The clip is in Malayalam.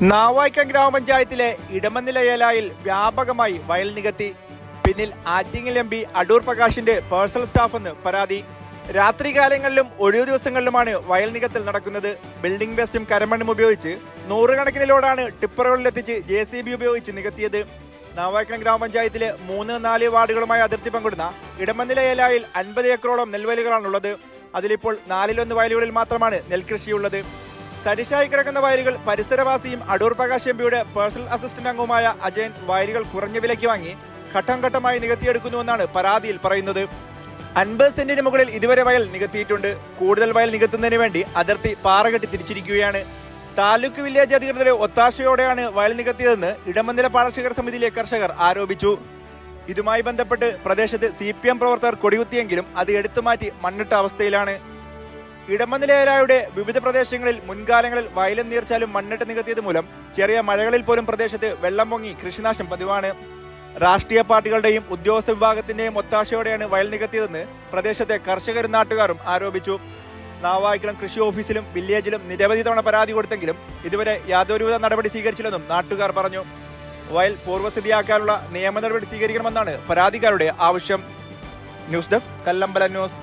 നാവായിക്കം ഗ്രാമപഞ്ചായത്തിലെ ഇടമന്നില ഏലായിൽ വ്യാപകമായി വയൽ നികത്തി. പിന്നിൽ ആറ്റിങ്ങൽ എം പി അടൂർ പ്രകാശിന്റെ പേഴ്സണൽ സ്റ്റാഫെന്ന് പരാതി. രാത്രികാലങ്ങളിലും ഒഴിവു ദിവസങ്ങളിലുമാണ് വയൽ നികത്തൽ നടക്കുന്നത്. ബിൽഡിംഗ് വേസ്റ്റും കരമണ്ണും ഉപയോഗിച്ച് നൂറുകണക്കിന് ലോഡാണ് ടിപ്പറുകളിലെത്തിച്ച് ജെ സി ബി ഉപയോഗിച്ച് നികത്തിയത്. നാവായിക്കണം ഗ്രാമപഞ്ചായത്തിലെ മൂന്ന് നാല് വാർഡുകളുമായി അതിർത്തി പങ്കിടുന്ന ഇടമന്നില ഏലായിൽ അൻപത് ഏക്കറോളം നെൽവയലുകളാണുള്ളത്. അതിലിപ്പോൾ നാലിലൊന്ന് വയലുകളിൽ മാത്രമാണ് നെൽകൃഷിയുള്ളത്. തരിശായി കിടക്കുന്ന വയലുകൾ പരിസരവാസിയും അടൂർ പ്രകാശ് എംപിയുടെ പേഴ്സണൽ അസിസ്റ്റന്റ് അംഗവുമായ അജയൻ വയലുകൾ കുറഞ്ഞ വിലയ്ക്ക് വാങ്ങി ഘട്ടം ഘട്ടമായി നികത്തിയെടുക്കുന്നുവെന്നാണ് പരാതിയിൽ പറയുന്നത്. അൻപത് സെന്റിന് മുകളിൽ ഇതുവരെ വയൽ നികത്തിയിട്ടുണ്ട്. കൂടുതൽ വയൽ നികത്തുന്നതിന് വേണ്ടി അതിർത്തി പാറകെട്ടി തിരിച്ചിരിക്കുകയാണ്. താലൂക്ക് വില്ലേജ് അധികൃതരെ ഒത്താശയോടെയാണ് വയൽ നികത്തിയതെന്ന് ഇടമന്നില പാടശേഖര സമിതിയിലെ കർഷകർ ആരോപിച്ചു. ഇതുമായി ബന്ധപ്പെട്ട് പ്രദേശത്ത് സി പി എം പ്രവർത്തകർ കൊടികുത്തിയെങ്കിലും അത് എടുത്തുമാറ്റി മണ്ണിട്ട അവസ്ഥയിലാണ്. ഇടമനിലയരായുടെ വിവിധ പ്രദേശങ്ങളിൽ മുൻകാലങ്ങളിൽ വയലും നീർച്ചാലും മണ്ണിട്ട് നികത്തിയത് മൂലം ചെറിയ മഴകളിൽ പോലും പ്രദേശത്ത് വെള്ളം പൊങ്ങി കൃഷിനാശം പതിവാണ്. രാഷ്ട്രീയ പാർട്ടികളുടെയും ഉദ്യോഗസ്ഥ വിഭാഗത്തിന്റെയും ഒത്താശയോടെയാണ് വയൽ നികത്തിയതെന്ന് പ്രദേശത്തെ കർഷകരും നാട്ടുകാരും ആരോപിച്ചു. നാവായിക്കുളം കൃഷി ഓഫീസിലും വില്ലേജിലും നിരവധി തവണ പരാതി കൊടുത്തെങ്കിലും ഇതുവരെ യാതൊരുവിധ നടപടി സ്വീകരിച്ചില്ലെന്നും നാട്ടുകാർ പറഞ്ഞു. വയൽ പൂർവസ്ഥിതിയാക്കാനുള്ള നിയമ നടപടി സ്വീകരിക്കണമെന്നാണ് പരാതിക്കാരുടെ ആവശ്യം. News desk Kallambala news.